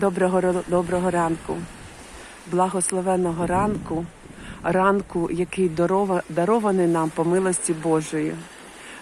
Доброго, ро- доброго ранку, благословенного ранку, ранку, який дарова- дарований нам по милості Божої,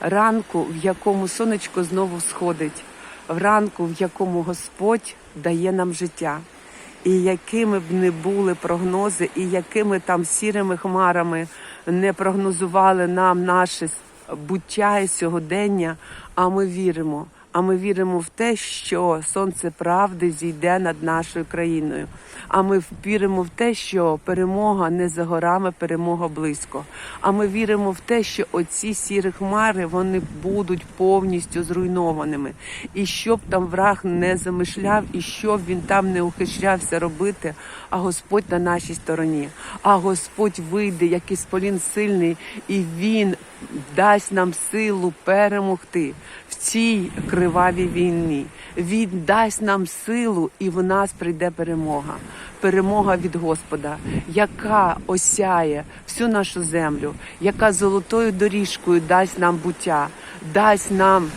ранку, в якому сонечко знову сходить, ранку, в якому Господь дає нам життя. І якими б не були прогнози, і якими там сірими хмарами не прогнозували нам наше буття і сьогодення, а ми віримо. А ми віримо в те, що сонце правди зійде над нашою країною. А ми віримо в те, що перемога не за горами, перемога близько. А ми віримо в те, що оці сірі хмари вони будуть повністю зруйнованими. І що б там враг не замишляв, і що б він там не ухищрявся робити, а Господь на нашій стороні. А Господь вийде, як ісполін сильний, і він дасть нам силу перемогти в цій кривавій війні. Він дасть нам силу, і в нас прийде перемога. Перемога від Господа, яка осяє всю нашу землю, яка золотою доріжкою дасть нам буття, дасть нам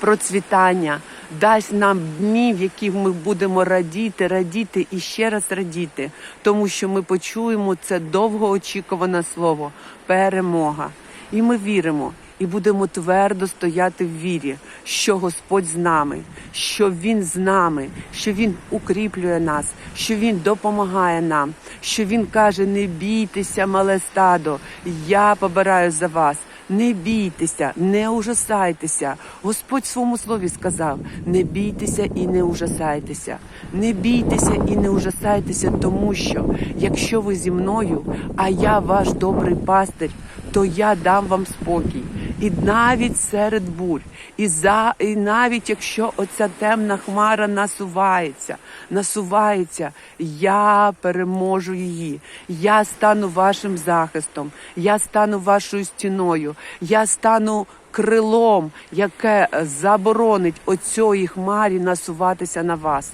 процвітання, дасть нам дні, в яких ми будемо радіти, радіти і ще раз радіти, тому що ми почуємо це довгоочікуване слово перемога. І ми віримо. І будемо твердо стояти в вірі, що Господь з нами, що Він з нами, що Він укріплює нас, що Він допомагає нам, що Він каже: не бійтеся, мале стадо, я побираю за вас. Не бійтеся, не ужасайтеся. Господь в своєму слові сказав: не бійтеся і не ужасайтеся. Не бійтеся і не ужасайтеся, тому що якщо ви зі мною, а я ваш добрий пастир, то я дам вам спокій. І навіть серед бурь, і за і навіть якщо оця темна хмара насувається, насувається, я переможу її. Я стану вашим захистом, я стану вашою стіною, я стану крилом, яке заборонить оцьої хмарі насуватися на вас.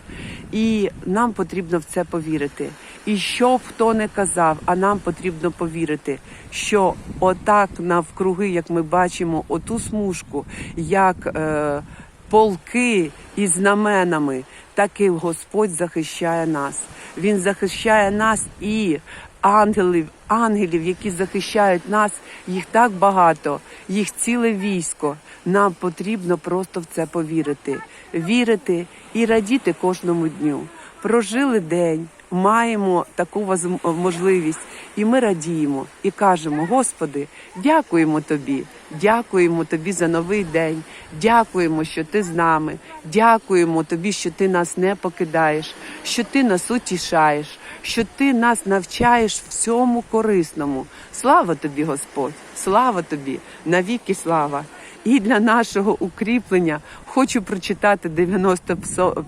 І нам потрібно в це повірити. І що б хто не казав, а нам потрібно повірити, що отак навкруги, як ми бачимо, оту смужку, як е, полки із знаменами, так і Господь захищає нас. Він захищає нас і ангелів, ангелів, які захищають нас, їх так багато, їх ціле військо. Нам потрібно просто в це повірити, вірити і радіти кожному дню. Прожили день, маємо таку можливість, і ми радіємо і кажемо: Господи, дякуємо Тобі, дякуємо Тобі за новий день, дякуємо, що Ти з нами, дякуємо Тобі, що Ти нас не покидаєш, що Ти нас утішаєш, що Ти нас навчаєш всьому корисному. Слава тобі, Господь! Слава тобі! Навіки слава! І для нашого укріплення хочу прочитати 90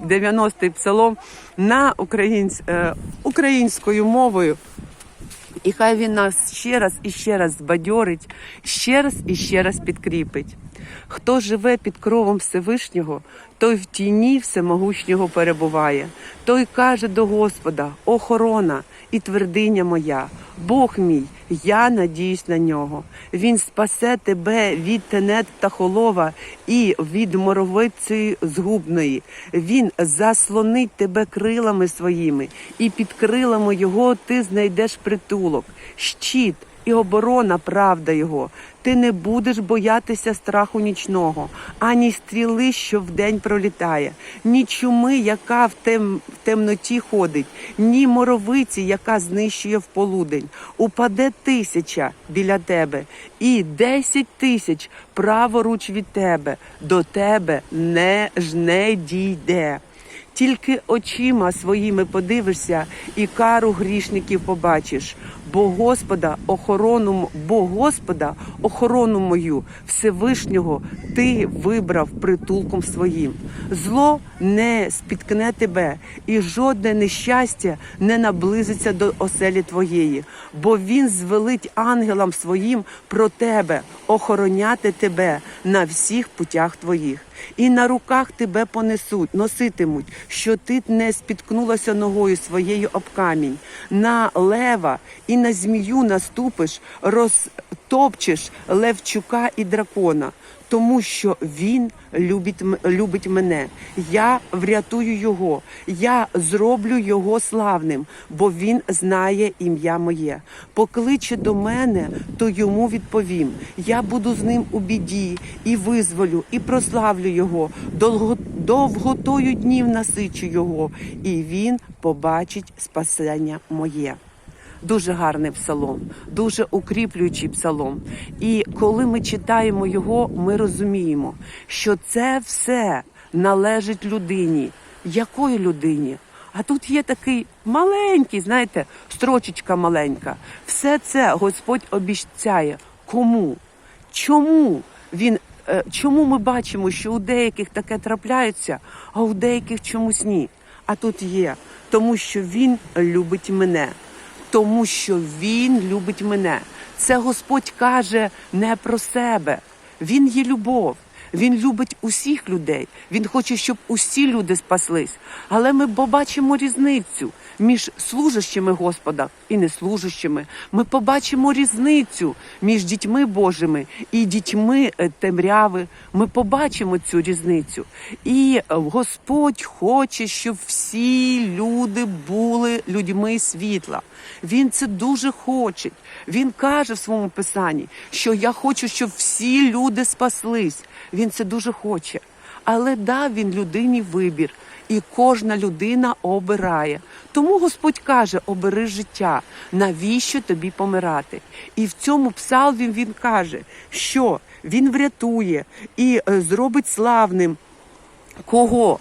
90-й псалом на українсь, е, українською мовою. І хай він нас ще раз і ще раз збадьорить, ще раз і ще раз підкріпить. Хто живе під кровом Всевишнього, той в тіні всемогущого перебуває. Той каже до Господа: охорона і твердиня моя, Бог мій, я надіюсь на нього. Він спасе тебе від тенет птахолова і від моровиці згубної. Він заслонить тебе крилами своїми, і під крилами його ти знайдеш притулок, щит і оборона правда його. Ти не будеш боятися страху нічного, ані стріли, що вдень пролітає, ні чуми, яка в, тем, в темноті ходить, ні моровиці, яка знищує в полудень. Упаде тисяча біля тебе, і десять тисяч праворуч від тебе, до тебе не ж не дійде. Тільки очима своїми подивишся і кару грішників побачиш. Бо Господа охорону, бо Господа охорону мою Всевишнього ти вибрав притулком своїм. Зло не спіткне тебе, і жодне нещастя не наблизиться до оселі твоєї, бо він звелить ангелам своїм про тебе охороняти тебе на всіх путях твоїх і на руках тебе понесуть, носитимуть, що ти не спіткнулася ногою своєю об камінь. На лева і на змію наступиш, розтопчеш левчука і дракона. Тому що він любить, любить мене. Я врятую його, я зроблю його славним, бо він знає ім'я моє. Покличе до мене, то йому відповім. Я буду з ним у біді і визволю, і прославлю його. Довго, довготою днів насичу його, і він побачить спасення моє. Дуже гарний псалом, дуже укріплюючий псалом. І коли ми читаємо його, ми розуміємо, що це все належить людині. Якої людині? А тут є такий маленький, знаєте, строчечка маленька. Все це Господь обіцяє. Кому? Чому він? е, Чому ми бачимо, що у деяких таке трапляється, а у деяких чомусь ні? А тут є, тому що він любить мене тому що Він любить мене. Це Господь каже не про себе. Він є любов. Він любить усіх людей. Він хоче, щоб усі люди спаслись. Але ми побачимо різницю між служащими Господа і неслужащими. Ми побачимо різницю між дітьми Божими і дітьми е, темряви. Ми побачимо цю різницю. І е, Господь хоче, щоб всі люди були людьми світла. Він це дуже хоче. Він каже в своєму писанні, що я хочу, щоб всі люди спаслись. Він це дуже хоче. Але дав він людині вибір, і кожна людина обирає. Тому Господь каже: обери життя, навіщо тобі помирати? І в цьому псалмі він каже, що він врятує і е, зробить славним кого?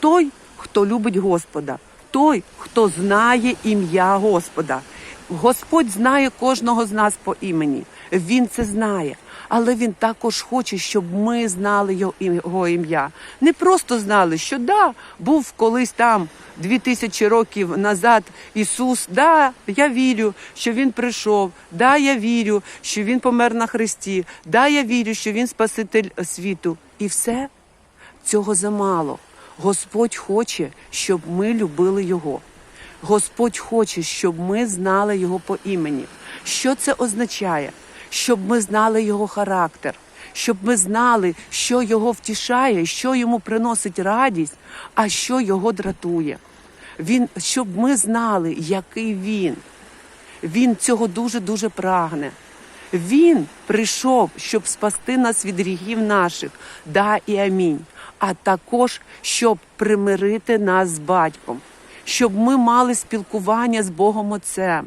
Той, хто любить Господа, той, хто знає ім'я Господа. Господь знає кожного з нас по імені. Він це знає. Але він також хоче, щоб ми знали його ім'я. Не просто знали, що да, був колись там дві тисячі років назад Ісус. Да, я вірю, що Він прийшов. Да, я вірю, що Він помер на хресті. Да, я вірю, що Він Спаситель світу. І все цього замало. Господь хоче, щоб ми любили Його. Господь хоче, щоб ми знали Його по імені. Що це означає? Щоб ми знали Його характер, щоб ми знали, що Його втішає, що йому приносить радість, а що його дратує. Він, щоб ми знали, який він. Він цього дуже дуже прагне. Він прийшов, щоб спасти нас від гріхів наших, да і амінь. А також щоб примирити нас з батьком, щоб ми мали спілкування з Богом Отцем.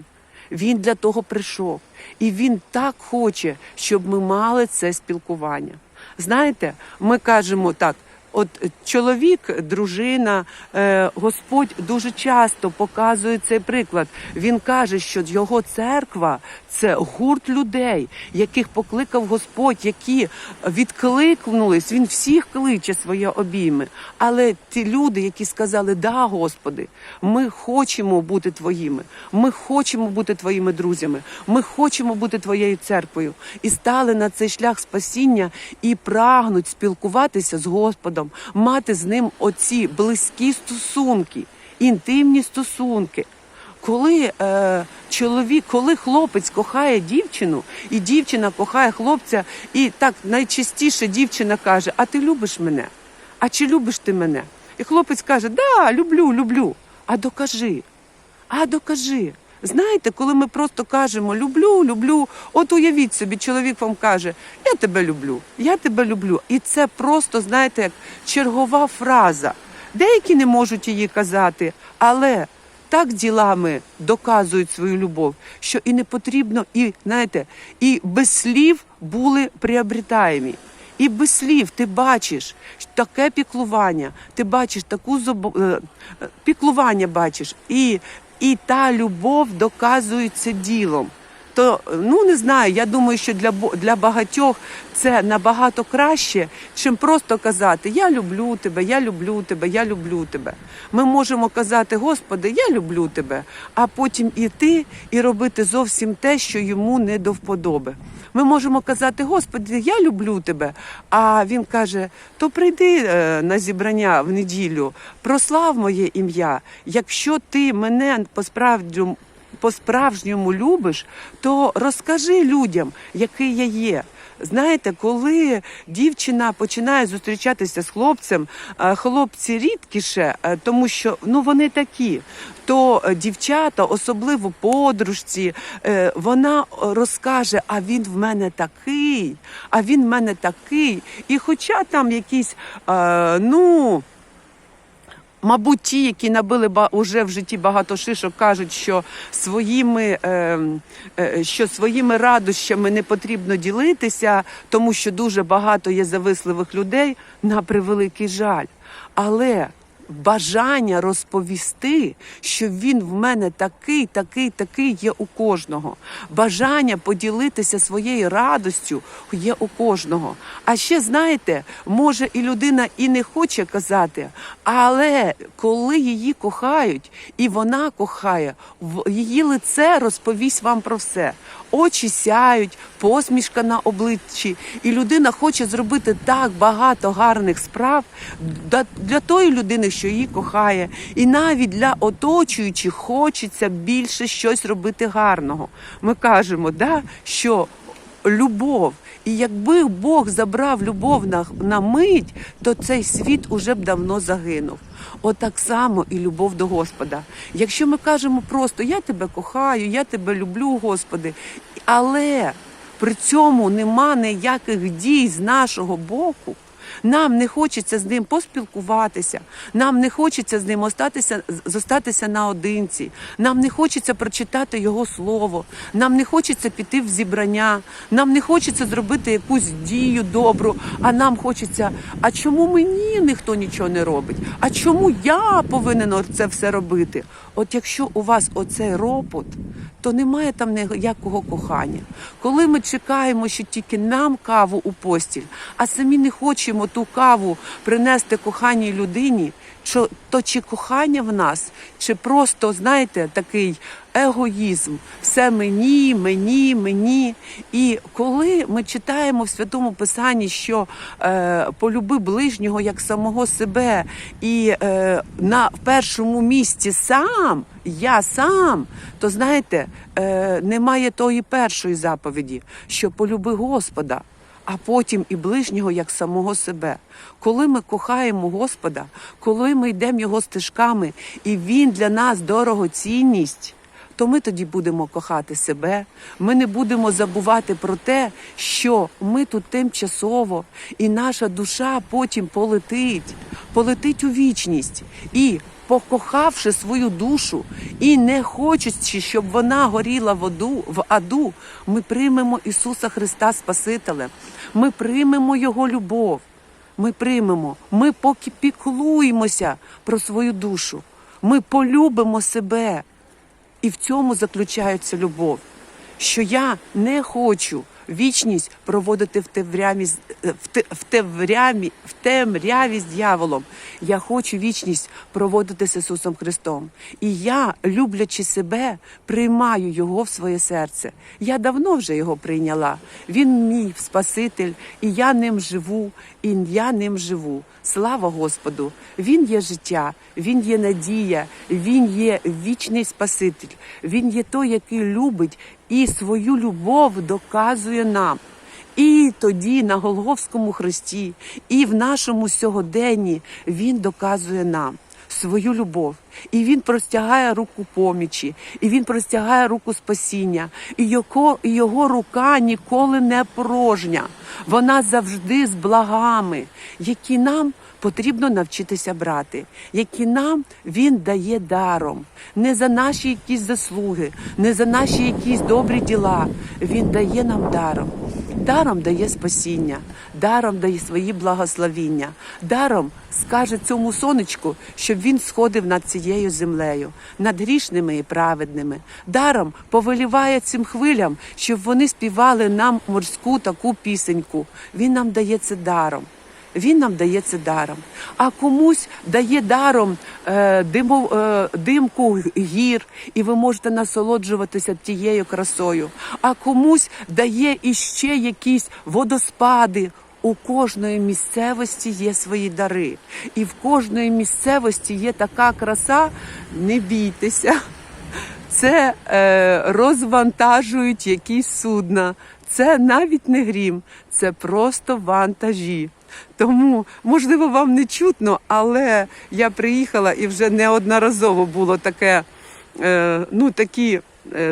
Він для того прийшов. І він так хоче, щоб ми мали це спілкування. Знаєте, ми кажемо так. От чоловік, дружина, е, Господь дуже часто показує цей приклад. Він каже, що його церква це гурт людей, яких покликав Господь, які відкликнулись. Він всіх кличе своє обійми. Але ті люди, які сказали, да, Господи, ми хочемо бути твоїми, ми хочемо бути твоїми друзями, ми хочемо бути твоєю церквою, і стали на цей шлях спасіння і прагнуть спілкуватися з Господом, мати з ним оці близькі стосунки, інтимні стосунки. Коли е, чоловік, коли хлопець кохає дівчину, і дівчина кохає хлопця, і так найчастіше дівчина каже: А ти любиш мене? А чи любиш ти мене? І хлопець каже: Да, люблю, люблю. А докажи. А докажи. Знаєте, коли ми просто кажемо люблю, люблю, от уявіть собі, чоловік вам каже, я тебе люблю, я тебе люблю. І це просто, знаєте, як чергова фраза. Деякі не можуть її казати, але так ділами доказують свою любов, що і не потрібно, і знаєте, і без слів були приобретаємі. І без слів ти бачиш таке піклування, ти бачиш таку зобо... е, е, піклування бачиш, і, і та любов доказується ділом. То ну не знаю, я думаю, що для для багатьох це набагато краще, чим просто казати Я люблю тебе, я люблю тебе, я люблю тебе. Ми можемо казати, Господи, я люблю тебе, а потім іти і робити зовсім те, що йому не до вподоби. Ми можемо казати, Господи, я люблю тебе. А він каже: то прийди е, на зібрання в неділю, прослав моє ім'я. Якщо ти мене по справді по-справжньому любиш, то розкажи людям, який я є. Знаєте, коли дівчина починає зустрічатися з хлопцем, е, хлопці рідкіше, е, тому що ну вони такі. То е, дівчата, особливо подружці, вона розкаже: а він в мене такий, а він в мене такий. І хоча там якісь, ну. Мабуть, ті, які набили уже в житті багато шишок, кажуть, що своїми, е, е, що своїми радощами не потрібно ділитися, тому що дуже багато є зависливих людей на превеликий жаль. Але бажання розповісти, що він в мене такий, такий, такий є у кожного. Бажання поділитися своєю радостю є у кожного. А ще знаєте, може і людина і не хоче казати, але коли її кохають, і вона кохає, в її лице розповість вам про все. Очі сяють, посмішка на обличчі, і людина хоче зробити так багато гарних справ для тої людини, що її кохає, і навіть для оточуючих хочеться більше щось робити гарного. Ми кажемо, да, що любов. І якби Бог забрав любов на, на мить, то цей світ уже б давно загинув. Отак само і любов до Господа. Якщо ми кажемо просто я тебе кохаю, я тебе люблю, Господи, але при цьому нема ніяких дій з нашого боку. Нам не хочеться з ним поспілкуватися, нам не хочеться з ним остатися, зостатися наодинці, нам не хочеться прочитати його слово, нам не хочеться піти в зібрання, нам не хочеться зробити якусь дію добру, а нам хочеться, а чому мені ніхто нічого не робить? А чому я повинен це все робити? От якщо у вас оцей ропот, то немає там ніякого кохання. Коли ми чекаємо, що тільки нам каву у постіль, а самі не хочемо ту каву принести коханій людині, що- то чи кохання в нас, чи просто, знаєте, такий егоїзм, все мені, мені, мені. І коли ми читаємо в святому писанні, що е, полюби ближнього як самого себе, і е, на першому місці сам, я сам, то знаєте, е, немає тої першої заповіді, що полюби Господа. А потім і ближнього як самого себе. Коли ми кохаємо Господа, коли ми йдемо його стежками, і Він для нас дорогоцінність, то ми тоді будемо кохати себе. Ми не будемо забувати про те, що ми тут тимчасово, і наша душа потім полетить, полетить у вічність. І покохавши свою душу і не хочучи, щоб вона горіла в аду, в аду, ми приймемо Ісуса Христа Спасителем. Ми приймемо Його любов. Ми приймемо, ми поки піклуємося про свою душу. Ми полюбимо себе. І в цьому заключається любов. Що я не хочу вічність проводити в темряві, е, в, те- в, темряві, в темряві з дьяволом. Я хочу вічність проводити з Ісусом Христом. І я, люблячи себе, приймаю Його в своє серце. Я давно вже його прийняла. Він мій Спаситель, і я ним живу, і я ним живу. Слава Господу! Він є життя, він є надія, він є вічний Спаситель. Він є той, який любить і свою любов доказує нам. І тоді на Голговському хресті, і в нашому сьогоденні він доказує нам свою любов. І він простягає руку помічі, і він простягає руку спасіння, і його, і його рука ніколи не порожня. Вона завжди з благами, які нам потрібно навчитися брати, які нам він дає даром, не за наші якісь заслуги, не за наші якісь добрі діла. Він дає нам даром. Даром дає спасіння, даром дає свої благословіння, даром скаже цьому сонечку, щоб він сходив над цією землею, над грішними і праведними. Даром повеліває цим хвилям, щоб вони співали нам морську таку пісеньку. Він нам дає це даром. Він нам дає це даром. А комусь дає даром е, диму, е, димку гір, і ви можете насолоджуватися тією красою. А комусь дає іще якісь водоспади. У кожної місцевості є свої дари, і в кожної місцевості є така краса. Не бійтеся. Це е, розвантажують якісь судна, це навіть не грім, це просто вантажі. Тому, можливо, вам не чутно, але я приїхала і вже неодноразово було таке, е, ну, такі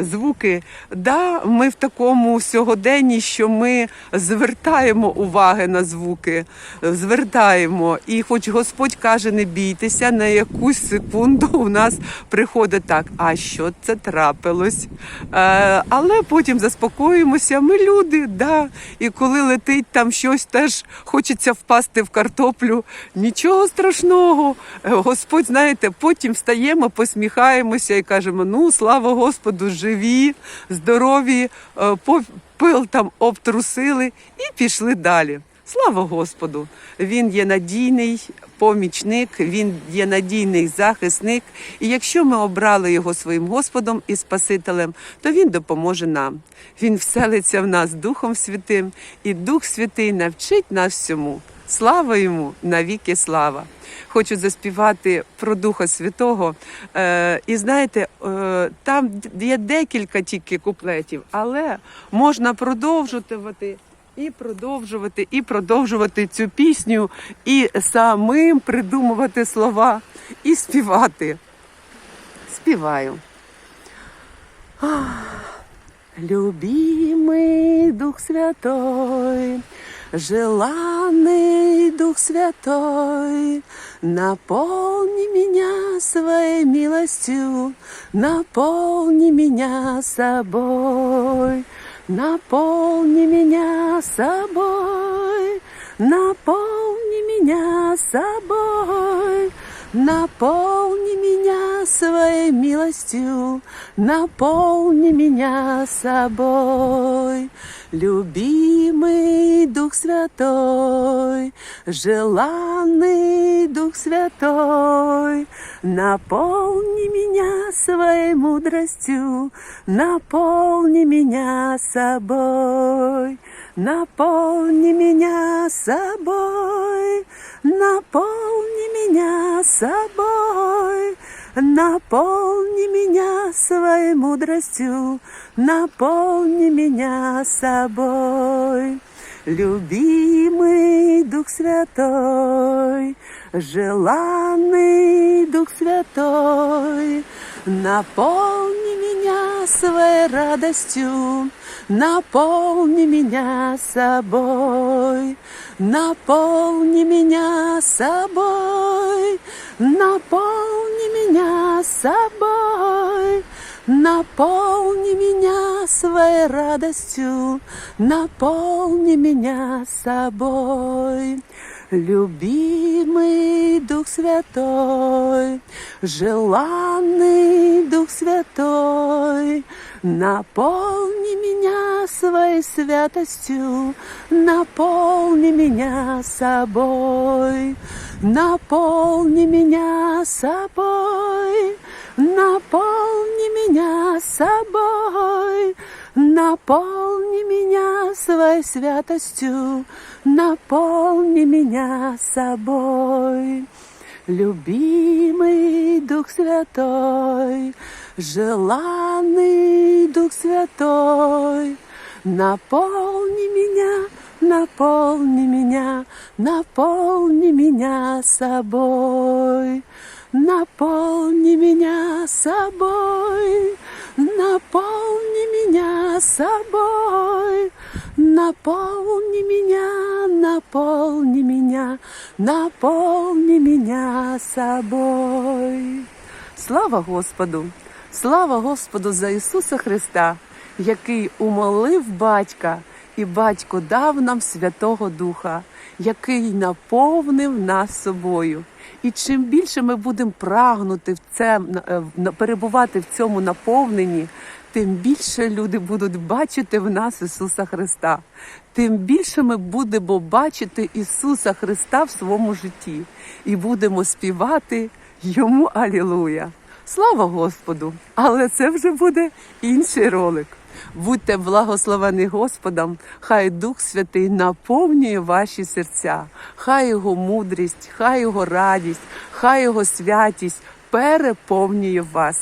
звуки. Да, ми в такому сьогоденні, що ми звертаємо уваги на звуки, е, звертаємо. І хоч Господь каже, не бійтеся, на якусь секунду у нас приходить так, а що це трапилось? Е, але потім заспокоїмося, ми люди, да. І коли летить там щось, теж хочеться впасти в картоплю. Нічого страшного. Е, Господь, знаєте, потім встаємо, посміхаємося і кажемо: ну, слава Господу, живі, здорові, е, пил там обтрусили і пішли далі. Слава Господу! Він є надійний помічник, він є надійний захисник. І якщо ми обрали його своїм Господом і Спасителем, то він допоможе нам. Він вселиться в нас Духом Святим, і Дух Святий навчить нас всьому. Слава йому навіки слава! Хочу заспівати про Духа Святого. Е, і знаєте, е, там є декілька тільки куплетів, але можна продовжувати і продовжувати, і продовжувати цю пісню, і самим придумувати слова, і співати. Співаю. Любимый Дух Святой, желанный Дух Святой, наполни меня своей милостью, наполни меня собой, наполни меня собой, наполни меня собой. Наполни меня своей милостью, наполни меня собой. Любимый Дух Святой, желанный Дух Святой, наполни меня своей мудростью, наполни меня собой. Наполни меня собой, наполни меня собой, наполни меня своей мудростью, наполни меня собой. Любимый Дух Святой, желанный Дух Святой, наполни меня своей радостью, наполни меня собой, наполни меня собой, наполни меня собой, наполни меня своей радостью, наполни меня собой. Любимый Дух Святой, желанный Дух Святой, наполни меня своей святостью, наполни меня собой, наполни меня собой, наполни меня собой, наполни меня своей святостью, наполни меня собой. Любимый Дух Святой, желанный Дух Святой, наполни меня, наполни меня, наполни меня собой, наполни меня собой, наполни меня собой, наполни меня, наполни меня, наполни меня собой. Слава Господу! Слава Господу за Ісуса Христа, який умолив батька, і батько дав нам Святого Духа, який наповнив нас собою. І чим більше ми будемо прагнути в це е, перебувати в цьому наповненні, тим більше люди будуть бачити в нас Ісуса Христа, тим більше ми будемо бачити Ісуса Христа в своєму житті і будемо співати йому Алілуя. Слава Господу! Але це вже буде інший ролик. Будьте благословені Господом, хай Дух Святий наповнює ваші серця, хай Його мудрість, хай Його радість, хай Його святість переповнює вас